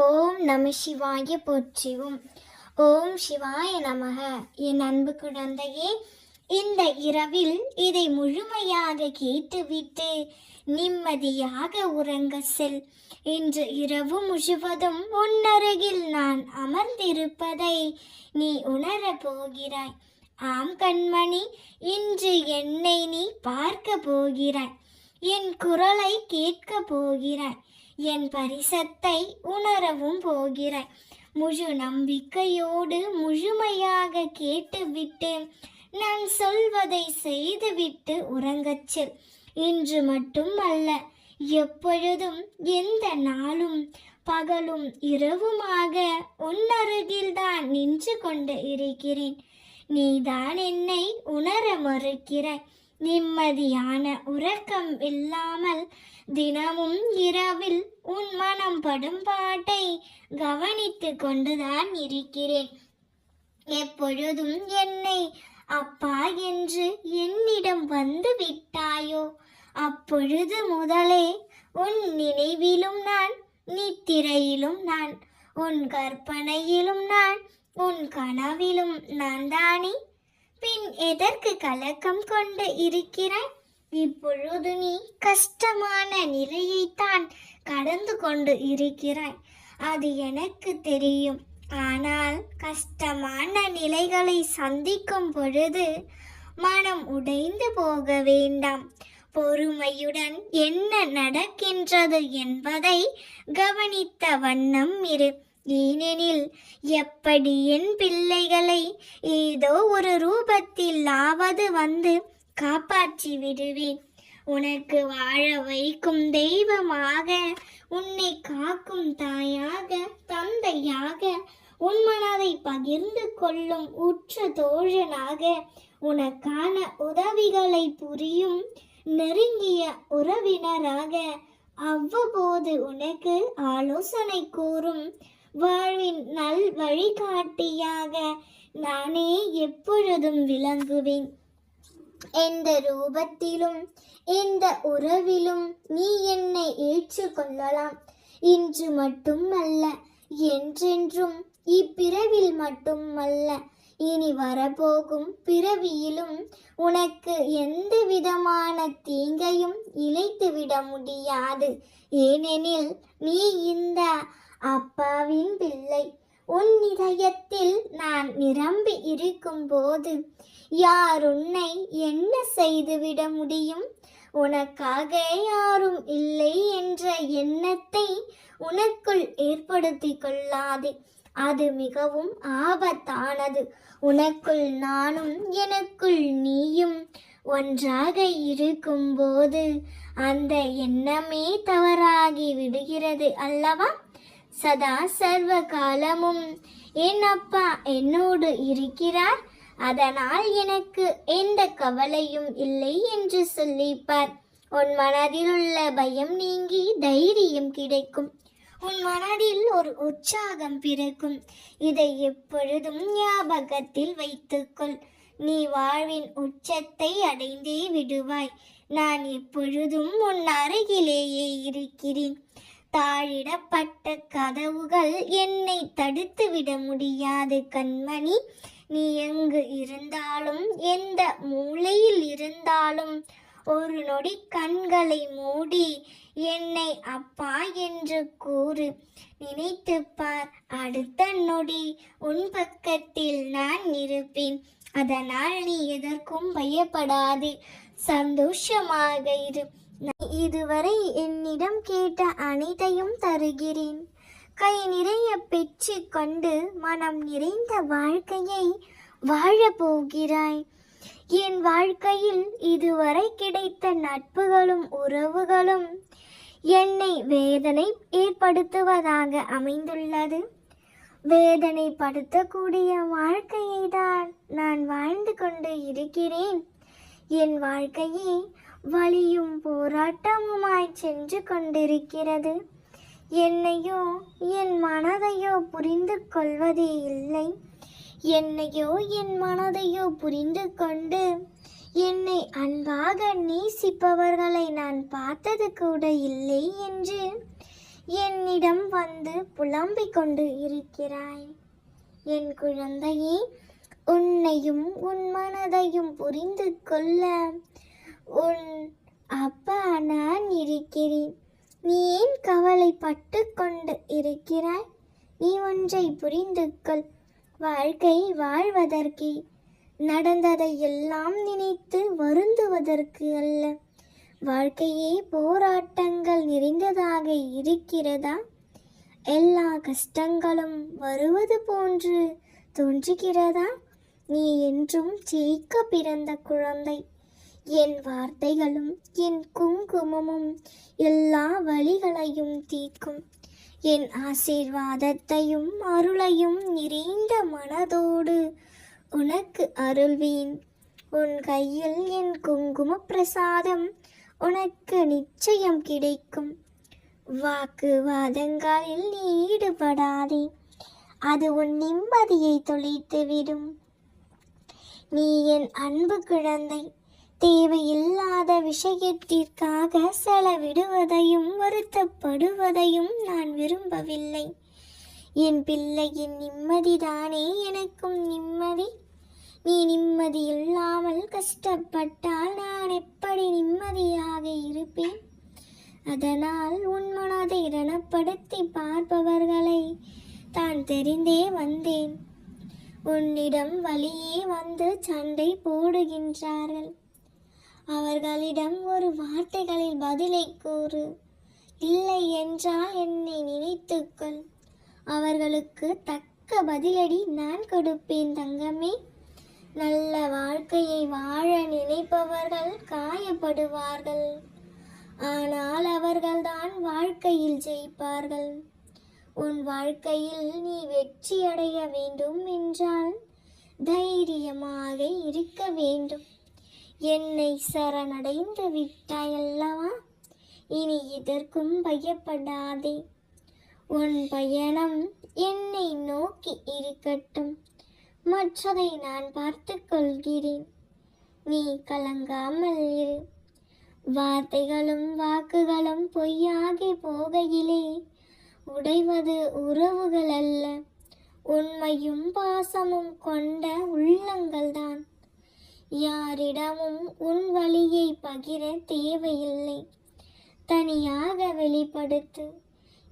ஓம் நம சிவாய போற்றிவும் ஓம் சிவாய நமக. என் அன்பு குழந்தையே இந்த இரவில் இதை முழுமையாக கேட்டுவிட்டு நிம்மதியாக உறங்க செல். இன்று இரவு முழுவதும் உன்னருகில் நான் அமர்ந்திருப்பதை நீ உணரப் போகிறாய். ஆம் கண்மணி இன்று என்னை நீ பார்க்க போகிறாய். என் குரலை கேட்க போகிறாய். என் பரிசத்தை உணரவும் போகிறாய். முழு நம்பிக்கையோடு முழுமையாக கேட்டுவிட்டு நான் சொல்வதை செய்துவிட்டு உறங்கச் செல். இன்று மட்டும் அல்ல எப்பொழுதும் எந்த நாளும் பகலும் இரவுமாக உன்னருகில்தான் நின்று கொண்டு இருக்கிறேன். நீதான் என்னை உணர மறுக்கிறாய். நிம்மதியான உறக்கம் இல்லாமல் தினமும் இரவில் உன் மனம் படும் பாட்டை கவனித்து கொண்டுதான் இருக்கிறேன். எப்பொழுதும் என்னை அப்பா என்று என்னிடம் வந்து விட்டாயோ? அப்பொழுது முதலே உன் நினைவிலும் நான் நித்திரையிலும் நான் உன் கற்பனையிலும் நான் உன் கனவிலும் நான் தானே பின் எதற்கு கலக்கம் கொண்டு இருக்கிறாய்? இப்பொழுது நீ கஷ்டமான நிலையைத்தான் கடந்து கொண்டு இருக்கிறாய். அது எனக்கு தெரியும். ஆனால் கஷ்டமான நிலைகளை சந்திக்கும் பொழுது மனம் உடைந்து போக வேண்டாம். பொறுமையுடன் என்ன நடக்கின்றது என்பதை கவனித்த வண்ணம் இரு. ஏனெனில் எப்படி என் பிள்ளைகளை ஏதோ ஒரு ரூபத்தில் ஆவது வந்து காப்பாற்றி விடுவேன். உனக்கு வாழ வைக்கும் தெய்வமாக உன்னை காக்கும் தாயாக தந்தையாக உன் மனதை பகிர்ந்து கொள்ளும் உற்ற தோழனாக உனக்கான உதவிகளை புரியும் நெருங்கிய உறவினராக அவ்வப்போது உனக்கு ஆலோசனை கூறும் வாழ்வின் நல் வழிகாட்டியாக நானே எப்பொழுதும் விளங்குவேன். எந்த ரூபத்திலும் எந்த உறவிலும் நீ என்னை ஏற்றுக்கொள்ளலாம் இன்று மட்டுமல்ல என்றென்றும் இப்பிறவில் மட்டுமல்ல இனி வரப்போகும் பிறவியிலும் உனக்கு எந்த விதமான தீங்கையும் இழைத்துவிட முடியாது. ஏனெனில் நீ இந்த அப்பாவின் பிள்ளை உன் இதயத்தில் நான் நிரம்பி இருக்கும்போது யார் உன்னை என்ன செய்துவிட முடியும்? உனக்காக யாரும் இல்லை என்ற எண்ணத்தை உனக்குள் ஏற்படுத்தி கொள்ளாதே. அது மிகவும் ஆபத்தானது. உனக்குள் நானும் எனக்குள் நீயும் ஒன்றாக இருக்கும்போது அந்த எண்ணமே தவறாகி விடுகிறது அல்லவா? சதா சர்வ காலமும் என் அப்பா என்னோடு இருக்கிறார். அதனால் எனக்கு எந்த கவலையும் இல்லை என்று சொல்லிப்பார். உன் மனதில் உள்ள பயம் நீங்கி தைரியம் கிடைக்கும். உன் மனதில் ஒரு உற்சாகம் பிறக்கும். இதை எப்பொழுதும் ஞாபகத்தில் வைத்துக்கொள். நீ வாழ்வின் உச்சத்தை அடைந்தே விடுவாய். நான் எப்பொழுதும் உன் அருகிலேயே இருக்கிறேன். தாழிடப்பட்ட கதவுகள் என்னை தடுத்து விட முடியாது கண்மணி. நீ எங்கு இருந்தாலும் எந்த மூலையில் இருந்தாலும் ஒரு நொடி கண்களை மூடி என்னை அப்பா என்று கூறு. நினைத்துப் பார் அடுத்த நொடி உன் பக்கத்தில் நான் இருப்பேன். அதனால் நீ எதற்கும் பயப்படாதே. சந்தோஷமாக இரு. இதுவரை என்னிடம் கேட்ட அனைத்தையும் தருகிறேன். கை நிறைய பெற்று கொண்டு மனம் நிறைந்த வாழ்க்கையை வாழப் போகிறாய். என் வாழ்க்கையில் இதுவரை கிடைத்த நட்புகளும் உறவுகளும் என்னை வேதனை ஏற்படுத்துவதாக அமைந்துள்ளது. வேதனைப்படுத்தக்கூடிய வாழ்க்கையை தான் நான் வாழ்ந்து கொண்டு இருக்கிறேன். என் வாழ்க்கையை வலியும் போராட்டமுமாய் சென்று கொண்டிருக்கிறது. என்னையோ என் மனதையோ புரிந்து கொள்வதே இல்லை. என்னையோ என் மனதையோ புரிந்து கொண்டு என்னை அன்பாக நேசிப்பவர்களை நான் பார்த்தது கூட இல்லை என்று என்னிடம் வந்து புலம்பிக் கொண்டு இருக்கிறாய். என் குழந்தையே உன்னையும் உன் மனதையும் புரிந்து கொள்ள உன் அப்பா நான் இருக்கிறேன். நீ ஏன் கவலைப்பட்டு கொண்டு இருக்கிறாய்? நீ ஒன்றை புரிந்து கொள். வாழ்க்கை வாழ்வதற்கே. நடந்ததை எல்லாம் நினைத்து வருந்துவதற்கு அல்ல. வாழ்க்கையே போராட்டங்கள் நிறைந்ததாக இருக்கிறதா? எல்லா கஷ்டங்களும் வருவது போன்று தோன்றுகிறதா? நீ என்றும் ஜெயிக்க பிறந்த குழந்தை. என் வார்த்தைகளும் என் குங்குமமும் எல்லா வழிகளையும் தீர்க்கும். என் ஆசீர்வாதத்தையும் அருளையும் நிறைந்த மனதோடு உனக்கு அருள்வேன். உன் கையில் என் குங்கும பிரசாதம் உனக்கு நிச்சயம் கிடைக்கும். வாக்குவாதங்களில் நீ ஈடுபடாதே அது உன் நிம்மதியை தொலைத்துவிடும். நீ என் அன்பு குழந்தை தேவையில்லாத விஷயத்திற்காக செலவிடுவதையும் வருத்தப்படுவதையும் நான் விரும்பவில்லை. என் பிள்ளையின் நிம்மதிதானே எனக்கும் நிம்மதி. நீ நிம்மதி இல்லாமல் கஷ்டப்பட்டால் நான் எப்படி நிம்மதியாக இருப்பேன்? அதனால் உன் மனதை ரணப்படுத்தி பார்ப்பவர்களை தான் தெரிந்தே வந்தேன். உன்னிடம் வழியே வந்து சண்டை போடுகின்றார்கள். அவர்களிடம் ஒரு வார்த்தைகளில் பதிலை கூறு. இல்லை என்றால் என்னை நினைத்துக்கொள். அவர்களுக்கு தக்க பதிலடி நான் கொடுப்பேன் தங்கமே. நல்ல வாழ்க்கையை வாழ நினைப்பவர்கள் காயப்படுவார்கள். ஆனால் அவர்கள்தான் வாழ்க்கையில் ஜெயிப்பார்கள். உன் வாழ்க்கையில் நீ வெற்றி அடைய வேண்டும் என்றால் தைரியமாக இருக்க வேண்டும். என்னை சரணடைந்து விட்டாய் அல்லவா இனி இதற்கும் பயப்படாதே. உன் பயணம் என்னை நோக்கி இருக்கட்டும். மற்றதை நான் பார்த்து கொள்கிறேன். நீ கலங்காமல் இரு. வார்த்தைகளும் வாக்குகளும் பொய்யாகி போகையிலே உடைவது உறவுகள் அல்ல உண்மையும் பாசமும் கொண்ட உள்ளங்கள்தான். யாரிடமும் உன் வழியை பகிர தேவையில்லை. தனியாக வெளிப்படுத்து.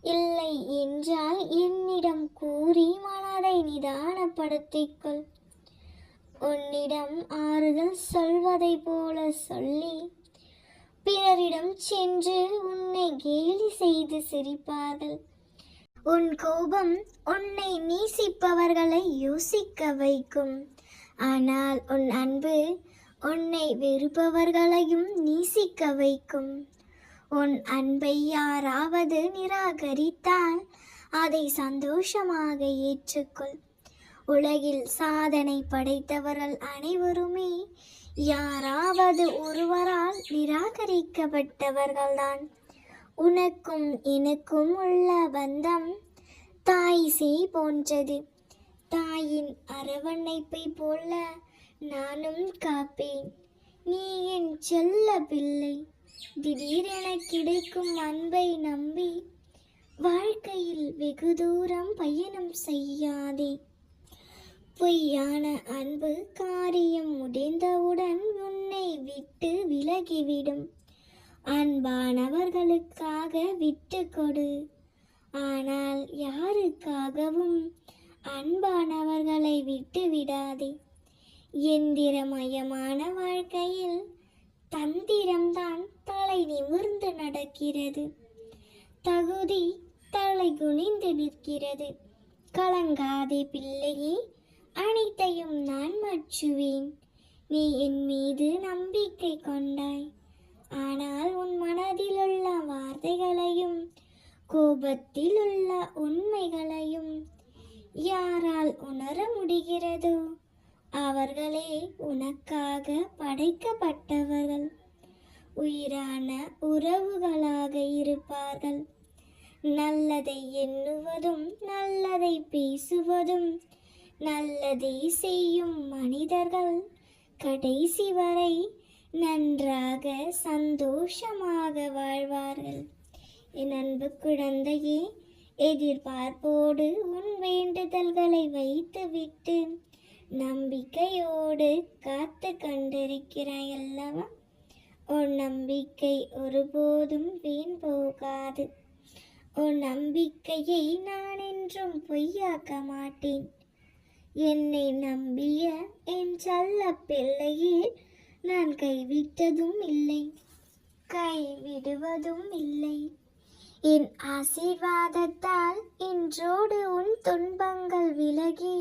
இல்லை என்றால் என்னிடம் கூறி மனதை நிதானப்படுத்திக்கொள். உன்னிடம் ஆறுதல் சொல்வதை போல சொல்லி பிறரிடம் சென்று உன்னை கேலி செய்து சிரிப்பார்கள். உன் கோபம் உன்னை நேசிப்பவர்களை யோசிக்க வைக்கும். ஆனால் உன் அன்பு உன்னை வெறுப்பவர்களையும் நீசிக்க வைக்கும். உன் அன்பை யாராவது நிராகரித்தால் அதை சந்தோஷமாக ஏற்றுக்கொள். உலகில் சாதனை படைத்தவர்கள் அனைவருமே யாராவது ஒருவரால் நிராகரிக்கப்பட்டவர்கள்தான். உனக்கும் எனக்கும் உள்ள பந்தம் தாய் சேய் போன்றது. தாயின் அரவணைப்பை போல நானும் காப்பேன். நீ என் செல்ல பிள்ளை. திடீரென கிடைக்கும் அன்பை நம்பி வாழ்க்கையில் வெகு தூரம் பயணம் செய்யாதே. பொய்யான அன்பு காரியம் முடிந்தவுடன் உன்னை விட்டு விலகிவிடும். அன்பானவர்களுக்காக விட்டு கொடு. ஆனால் யாருக்காகவும் அன்பானவர்களை விட்டு விடாதே. எந்திரமயமான வாழ்க்கையில் தந்திரம்தான் தலை நிமிர்ந்து நடக்கிறது. தகுதி தலை குனிந்து நிற்கிறது. கலங்காதே பிள்ளையே அனைத்தையும் நான் மற்றுவேன். நீ என் மீது நம்பிக்கை கொண்டாய். ஆனால் உன் மனதில் உள்ள வார்த்தைகளையும் கோபத்தில் உள்ள உண்மைகளையும் யாரால் உணர முடிகிறதோ அவர்களே உனக்காக படைக்கப்பட்டவர்கள். உயிரான உறவுகளாக இருப்பார்கள். நல்லதை எண்ணுவதும் நல்லதை பேசுவதும் நல்லதை செய்யும் மனிதர்கள் கடைசி வரை நன்றாக சந்தோஷமாக வாழ்வார்கள். என் அன்பு குழந்தையே எதிர்பார்ப்போடு உன் வேண்டுதல்களை வைத்துவிட்டு நம்பிக்கையோடு காத்து கண்டிருக்கிறாய் அல்லவா? உன் நம்பிக்கை ஒருபோதும் வீண் போகாது. உன் நம்பிக்கையை நான் என்றும் பொய்யாக்க மாட்டேன். என்னை நம்பிய என் செல்ல பிள்ளையே நான் கைவிட்டதும் இல்லை. கைவிடுவதும் இல்லை. என் ஆசீர்வாதத்தால் இன்றோடு உன் துன்பங்கள் விலகி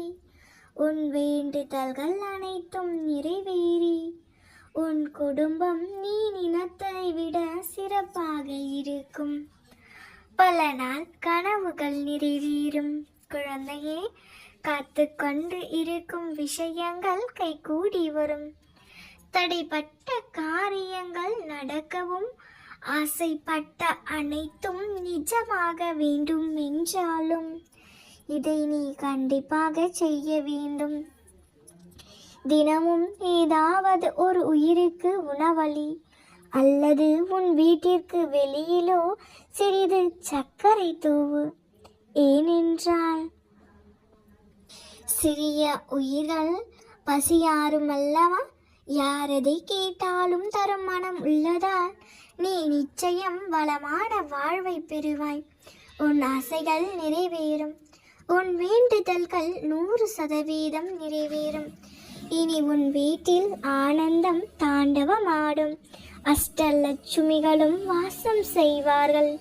உன் வேண்டுதல்கள் அனைத்தும் நிறைவேறி உன் குடும்பம் நீ நினத்தை விட சிறப்பாக இருக்கும். பல நாள் கனவுகள் நிறைவேறும். குழந்தையே காத்து கொண்டு இருக்கும் விஷயங்கள் கைகூடி வரும். தடைப்பட்ட காரியங்கள் நடக்கவும் ஆசைப்பட்ட அனைத்தும் நிஜமாக வேண்டும் என்றாலும் இதை நீ கண்டிப்பாக செய்ய வேண்டும். தினமும் ஏதாவது ஒரு உயிருக்கு உணவளி அல்லது உன் வீட்டிற்கு வெளியிலோ சிறிது சர்க்கரை தூவு. ஏனென்றால் சிறிய உயிர்கள் பசியாரும் அல்லவா? யாரதை கேட்டாலும் தரும் மனம் உள்ளதால் நீ நிச்சயம் வளமான வாழ்வை பெறுவாய். உன் ஆசைகள் நிறைவேறும். உன் வேண்டுதல்கள் நூறு சதவீதம் நிறைவேறும். இனி உன் வீட்டில் ஆனந்தம் தாண்டவமாடும். அஷ்டலட்சுமிகளும் வாசம் செய்வார்கள்.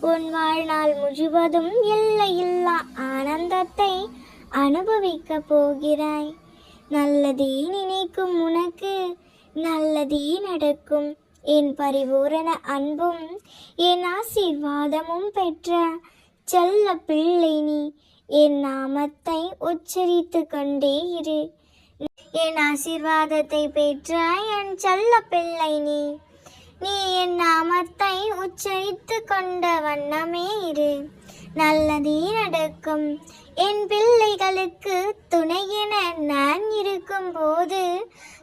உன் வாழ்நாள் முழுவதும் எல்லையில்லா ஆனந்தத்தை அனுபவிக்க போகிறாய். நல்லதே நினைக்கும் உனக்கு நல்லதே நடக்கும். என் பரிபூரண அன்பும் என் ஆசீர்வாதமும் பெற்ற செல்ல பிள்ளை நீ. என் நாமத்தை உச்சரித்து கொண்டே இரு. என் ஆசீர்வாதத்தை பெற்ற என் செல்ல பிள்ளை நீ. நீ என் நாமத்தை உச்சரித்து கொண்ட வண்ணமே இரு. நல்லதே நடக்கும். என் பிள்ளைகளுக்கு துணையென நான் இருக்கும் போது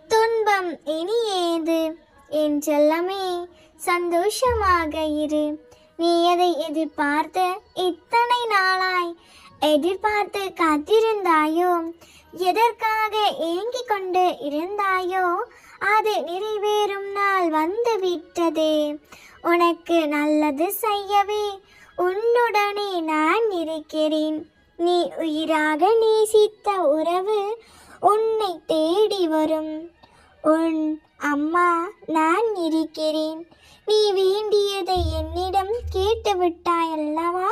துன்பம் இனி ஏது என் செல்லமே சந்தோஷமாக இரு. நீ எதை எதிர்பார்த்து இத்தனை நாளாய் எதிர்பார்த்து காத்திருந்தாயோ எதற்காக ஏங்கிக் கொண்டு இருந்தாயோ அது நிறைவேறும் நாள் வந்து விட்டதே உனக்கு நல்லது செய்யவே உன்னுடனே நான் இருக்கிறேன். நீ உயிராக நேசித்த உறவு உன்னை தேடி வரும். உன் அம்மா நான் இருக்கிறேன். நீ வேண்டியதை என்னிடம் கேட்டுவிட்டாய் அல்லவா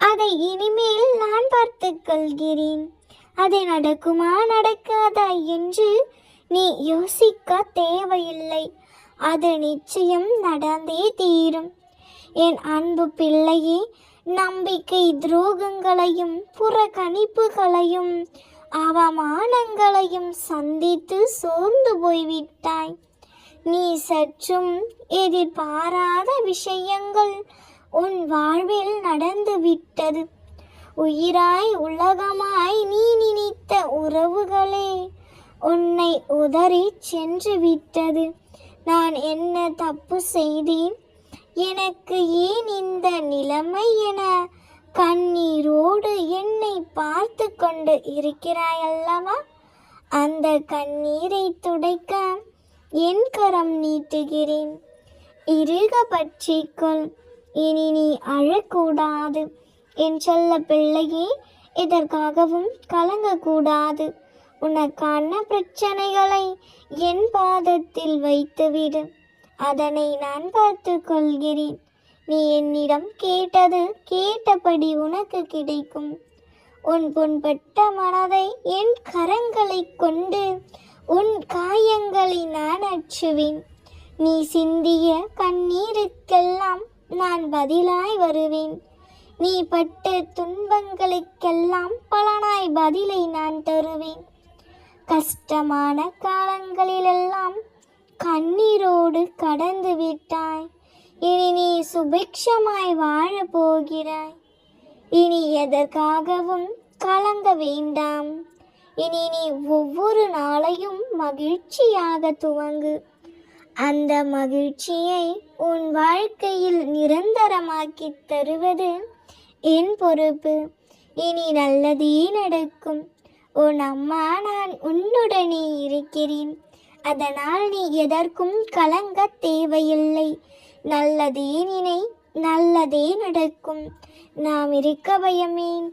அதை இனிமேல் நான் பார்த்துக்கொள்கிறேன் அது நடக்குமா நடக்காதா என்று நீ யோசிக்க தேவையில்லை. அது நிச்சயம் நடந்தே தீரும். என் அன்பு பிள்ளையே நம்பிக்கை துரோகங்களையும் புறக்கணிப்புகளையும் அவமானங்களையும் சந்தித்து சோர்ந்து போய்விட்டாய். நீ சற்றும் எதிர்பாராத விஷயங்கள் உன் வாழ்வில் நடந்து விட்டது. உயிராய் உலகமாய் நீ நினைத்த உறவுகளே உன்னை உதறி சென்று விட்டது. நான் என்ன தப்பு செய்தேன்? எனக்கு ஏன் இந்த நிலைமை என கண்ணீரோடு என்னை பார்த்து கொண்டு இருக்கிறாய் அல்லவா அந்த கண்ணீரை துடைக்க என் கரம் நீட்டுகிறேன். இருக பற்றிக்கொள் இனி நீ அழக்கூடாது. என் செல்ல பிள்ளையே இதற்காகவும் கலங்கக்கூடாது. உனக்கான பிரச்சனைகளை என் பாதத்தில் வைத்துவிடு. அதனை நான் பார்த்து கொள்கிறேன். நீ என்னிடம் கேட்டது கேட்டபடி உனக்கு கிடைக்கும். உன் புண்பட்ட மனதை என் கரங்களை கொண்டு உன் காயங்களை நான் அச்சுவேன். நீ சிந்திய கண்ணீருக்கெல்லாம் நான் பதிலாய் வருவேன். நீ பட்ட துன்பங்களுக்கெல்லாம் பலனாய் பதிலை நான் தருவேன். கஷ்டமான காலங்களிலெல்லாம் கண்ணீரோடு கடந்து விட்டாய். இனி நீ சுபிக்ஷமாய் வாழப் போகிறாய் இனி எதற்காகவும் கலங்க வேண்டாம். இனி நீ ஒவ்வொரு நாளையும் மகிழ்ச்சியாக துவங்கு. அந்த மகிழ்ச்சியை உன் வாழ்க்கையில் நிரந்தரமாக்கி தருவது என் பொறுப்பு. இனி நல்லதே நடக்கும். உன் அம்மா நான் உன்னுடனே இருக்கிறேன். அதனால் நீ எதற்கும் கலங்க தேவையில்லை. நல்லதே நினை நல்லதே நடக்கும். நாம் இருக்க பயமேன்